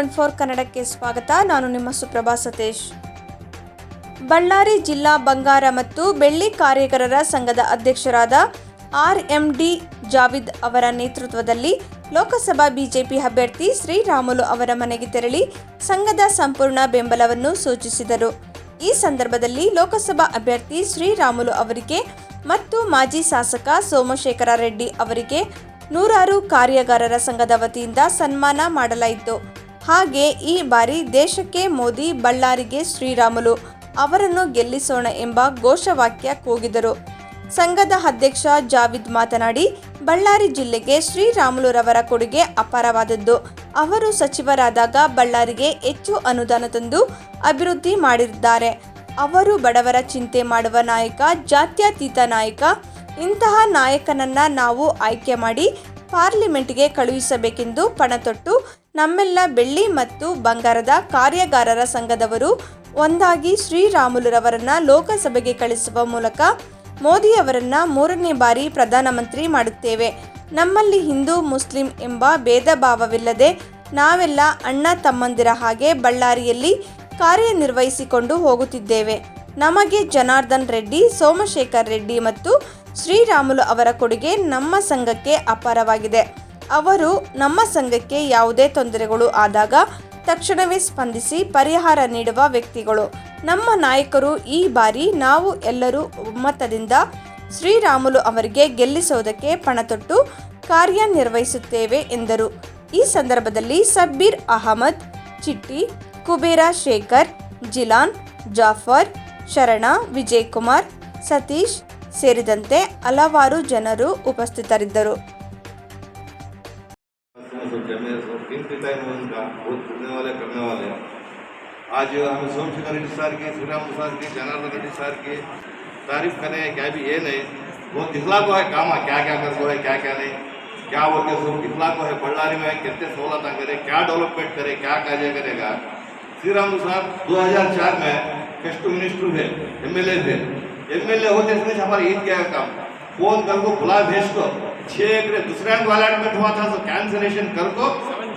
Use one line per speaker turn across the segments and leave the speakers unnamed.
Twenty four ಕನ್ನಡಕ್ಕೆ ಸ್ವಾಗತ. ನಾನು ನಿಮ್ಮ ಸುಪ್ರಭಾ ಸತೀಶ್. ಬಳ್ಳಾರಿ ಜಿಲ್ಲಾ ಬಂಗಾರ ಮತ್ತು ಬೆಳ್ಳಿ ಕಾರ್ಯಕರರ ಸಂಘದ ಅಧ್ಯಕ್ಷರಾದ ಆರ್ ಎಂ ಡಿ ಜಾವಿದ್ ಅವರ ನೇತೃತ್ವದಲ್ಲಿ ಲೋಕಸಭಾ ಬಿಜೆಪಿ ಅಭ್ಯರ್ಥಿ ಶ್ರೀರಾಮುಲು ಅವರ ಮನೆಗೆ ತೆರಳಿ ಸಂಘದ ಸಂಪೂರ್ಣ ಬೆಂಬಲವನ್ನು ಸೂಚಿಸಿದರು. ಈ ಸಂದರ್ಭದಲ್ಲಿ ಲೋಕಸಭಾ ಅಭ್ಯರ್ಥಿ ಶ್ರೀರಾಮುಲು ಅವರಿಗೆ ಮತ್ತು ಮಾಜಿ ಶಾಸಕ ಸೋಮಶೇಖರ ರೆಡ್ಡಿ ಅವರಿಗೆ ನೂರಾರು ಕಾರ್ಯಗಾರರ ಸಂಘದ ವತಿಯಿಂದ ಸನ್ಮಾನ ಮಾಡಲಾಯಿತು. ಹಾಗೆ ಈ ಬಾರಿ ದೇಶಕ್ಕೆ ಮೋದಿ ಬಳ್ಳಾರಿಗೆ ಶ್ರೀರಾಮುಲು, ಅವರನ್ನು ಗೆಲ್ಲಿಸೋಣ ಎಂಬ ಘೋಷವಾಕ್ಯ ಕೂಗಿದರು. ಸಂಘದ ಅಧ್ಯಕ್ಷ ಜಾವಿದ್ ಮಾತನಾಡಿ, ಬಳ್ಳಾರಿ ಜಿಲ್ಲೆಗೆ ಶ್ರೀರಾಮುಲುರವರ ಕೊಡುಗೆ ಅಪಾರವಾದದ್ದು. ಅವರು ಸಚಿವರಾದಾಗ ಬಳ್ಳಾರಿಗೆ ಹೆಚ್ಚು ಅನುದಾನ ತಂದು ಅಭಿವೃದ್ಧಿ ಮಾಡಿದ್ದಾರೆ. ಅವರು ಬಡವರ ಚಿಂತೆ ಮಾಡುವ ನಾಯಕ, ಜಾತ್ಯತೀತ ನಾಯಕ, ಇಂತಹ ನಾಯಕನನ್ನ ನಾವು ಆಯ್ಕೆ ಮಾಡಿ ಪಾರ್ಲಿಮೆಂಟ್ಗೆ ಕಳುಹಿಸಬೇಕೆಂದು ಪಣತೊಟ್ಟು ನಮ್ಮೆಲ್ಲ ಬೆಳ್ಳಿ ಮತ್ತು ಬಂಗಾರದ ಕಾರ್ಯಗಾರರ ಸಂಘದವರು ಒಂದಾಗಿ ಶ್ರೀರಾಮುಲುರವರನ್ನ ಲೋಕಸಭೆಗೆ ಕಳಿಸುವ ಮೂಲಕ ಮೋದಿಯವರನ್ನ ಮೂರನೇ ಬಾರಿ ಪ್ರಧಾನಮಂತ್ರಿ ಮಾಡುತ್ತೇವೆ. ನಮ್ಮಲ್ಲಿ ಹಿಂದೂ, ಮುಸ್ಲಿಂ ಎಂಬ ಭೇದ ಭಾವವಿಲ್ಲದೆ ನಾವೆಲ್ಲ ಅಣ್ಣ ತಮ್ಮಂದಿರ ಹಾಗೆ ಬಳ್ಳಾರಿಯಲ್ಲಿ ಕಾರ್ಯನಿರ್ವಹಿಸಿಕೊಂಡು ಹೋಗುತ್ತಿದ್ದೇವೆ. ನಮಗೆ ಜನಾರ್ದನ್ ರೆಡ್ಡಿ, ಸೋಮಶೇಖರ್ ರೆಡ್ಡಿ ಮತ್ತು ಶ್ರೀರಾಮುಲು ಅವರ ಕೊಡುಗೆ ನಮ್ಮ ಸಂಘಕ್ಕೆ ಅಪಾರವಾಗಿದೆ. ಅವರು ನಮ್ಮ ಸಂಘಕ್ಕೆ ಯಾವುದೇ ತೊಂದರೆಗಳು ಆದಾಗ ತಕ್ಷಣವೇ ಸ್ಪಂದಿಸಿ ಪರಿಹಾರ ನೀಡುವ ವ್ಯಕ್ತಿಗಳು. ನಮ್ಮ ನಾಯಕರು ಈ ಬಾರಿ ನಾವು ಎಲ್ಲರೂ ಒಮ್ಮತದಿಂದ ಶ್ರೀರಾಮುಲು ಅವರಿಗೆ ಗೆಲ್ಲಿಸುವುದಕ್ಕೆ ಪಣತೊಟ್ಟು ಕಾರ್ಯನಿರ್ವಹಿಸುತ್ತೇವೆ ಎಂದರು. ಈ ಸಂದರ್ಭದಲ್ಲಿ ಸಬ್ಬೀರ್ ಅಹಮದ್, ಚಿಟ್ಟಿ, ಕುಬೇರ ಶೇಖರ್, ಜಿಲಾನ್, ಜಾಫರ್, ಶರಣ ವಿಜಯಕುಮಾರ್ ಸತೀಶ್ ಸೇರಿದಂತೆ ಹಲವಾರು ಜನರು ಉಪಸ್ಥಿತರಿದ್ದರು
सोचे मेरे को तीन पिता है उनका बहुत करने वाले करने वाले आज हम सोमशेखर रेड्डी सर की श्रीराम सर की जनार्दन रेड्डी सर की तारीफ करें क्या भी ये नहीं वो दिखला को है काम क्या क्या कर सो है क्या क्या नहीं क्या बोल के सब दिखला को है बल्लारी में कितने सहूलत करे क्या डेवलपमेंट करे क्या कार्य करेगा श्रीराम साहब 2004 में कस्ट मिनिस्टर थे एमएलए थे एमएलए होते समय हमारे ईद क्या काम फ़ोन कर को बुला भेज को। छह एकड़ दूसरे अलॉटमेंट हुआ था तो कैंसिलेशन कर को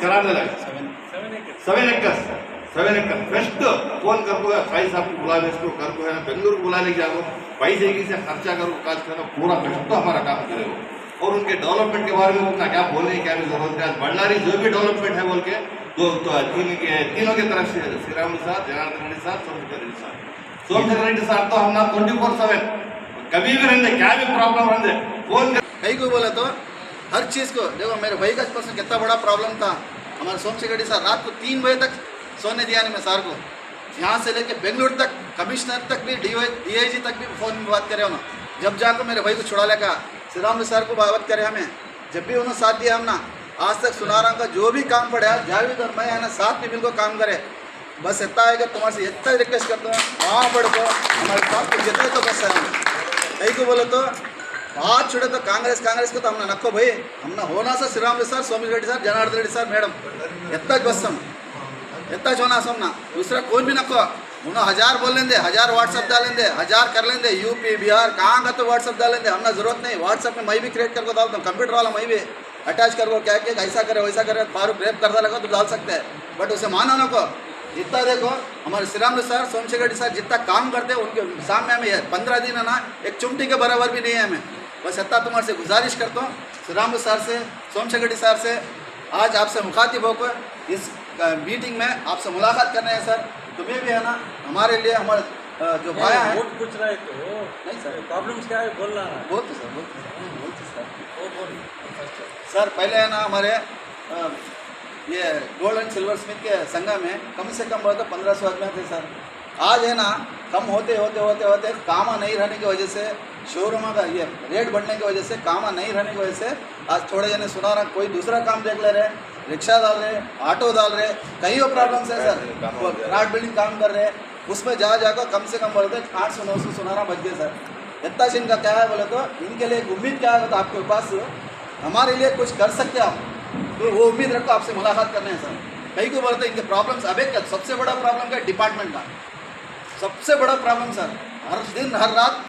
कराने लगे। सेवन एकर्स सेवन एकड़ फ़र्स्ट फ़ोन कर को भाई साहब को बुला भेज को कर को है बेंगलुरु को बुलाने जाओ। पैसे की से खर्चा करो काज करो पूरा फ़र्स्ट तो हमारा काम करे वो और उनके डेवलपमेंट के बारे में उतना क्या बोलने की क्या ज़रूरत है? आज बल्लारी जो भी डेवलपमेंट है बोल के तो, तो तीन के तरफ़ से श्री राम साहब जनार्दन रेड्डी साहब सोमशेखर रेड्डी साहब। सोमशेखर रेड्डी साहब तो हम ना ट्वेंटी कभी भी रहते क्या भी प्रॉब्लम रहते फ़ोन
कहीं को बोला तो हर चीज़ को देखो मेरे भाई का पर्सन कितना बड़ा प्रॉब्लम था हमारे सोमशेखर रेड्डी साहब रात को तीन बजे तक सोने दिया नहीं मैं सार को यहाँ से लेके बेंगलुरु तक कमिश्नर तक भी डी डी तक भी फ़ोन में बात करे उन्होंने जब जाकर मेरे भाई को छुड़ा लेगा श्री राम सर को बात करे हमें जब भी उन्होंने साथ दिया हम ना आज तक सुनाराम का जो भी काम पड़ा जावेद और मैं है ना साथ में मिलकर काम करे बस इतना है कि तुम्हारे से इतना रिक्वेस्ट करता हूँ। वहाँ बढ़ को हमारे साथ को जितने तो बस है। कहीं को बोले तो? हाथ छुड़े तो कांग्रेस कांग्रेस को तो हमने नक्को भाई। हमने होना sir, Shriram sir, Swami Reddy sir, Janardhan Reddy sir, madam. इतना बस हम। इतना होना समना दूसरा कोई भी नको उन्होंने हज़ार बोल लेंगे हज़ार व्हाट्सअप डालेंगे हज़ार कर लेंगे यूपी बिहार, कहाँ का तो व्हाट्सअप डालेंगे हमने ज़रूरत नहीं। व्हाट्सअप में मैं भी क्रिएट करके डालता हूँ कंप्यूटर वाला मैं भी अटैच करो क्या क्या ऐसा करे, वैसा करे फारूक रेप करता लगा तो डाल सकते हैं। बट उसे मानो ना को जितना देखो हमारे श्रीराम सर सोमशेखर रेड्डी सर जितना काम करते हैं उनके सामने हमें पंद्रह दिन है ना एक चुमटी के बराबर भी नहीं है हमें। बस इतना तुम्हारे से गुजारिश करता हूँ श्रीराम सर से सोमशेखर रेड्डी सर से आज आपसे मुखातिब होकर इस मीटिंग में आपसे मुलाकात करने हैं सर। तुम्हें भी है ना हमारे लिए हमारे जो भाया है
वोट पूछ रहे तो
नहीं सर।
प्रॉब्लम्स क्या है बोलना है।
बोलते सर बोलते बोलते सर
वो
सर पहले है ना हमारे ये गोल्ड एंड सिल्वर स्मिथ के संगम में कम से कम बोले तो पंद्रह सौ आदमी थे सर। आज है ना कम होते होते होते होते कामा नहीं रहने की वजह से शोरूम का ये रेट बढ़ने की वजह से कामा नहीं रहने की वजह से आज थोड़े जने सुना रहा कोई दूसरा काम देख ले रहे रिक्शा डाल रहे ऑटो डाल रहे कई प्रॉब्लम्स है सर। वो राट बिल्डिंग काम कर रहे उसमें जा जाकर कम से कम बोले तो आठ सौ नौ सौ सुनारा बच गए सर। इतना इनका क्या है बोले तो इनके लिए उम्मीद क्या है तो आपके पास हमारे लिए कुछ कर सकते हैं आप। तो वो उम्मीद रखो आपसे मुलाकात करने हैं, सर। कई को बोलते इनके प्रॉब्लम्स अबे सबसे बड़ा प्रॉब्लम क्या? डिपार्टमेंट का। सबसे बड़ा प्रॉब्लम सर, हर दिन, हर रात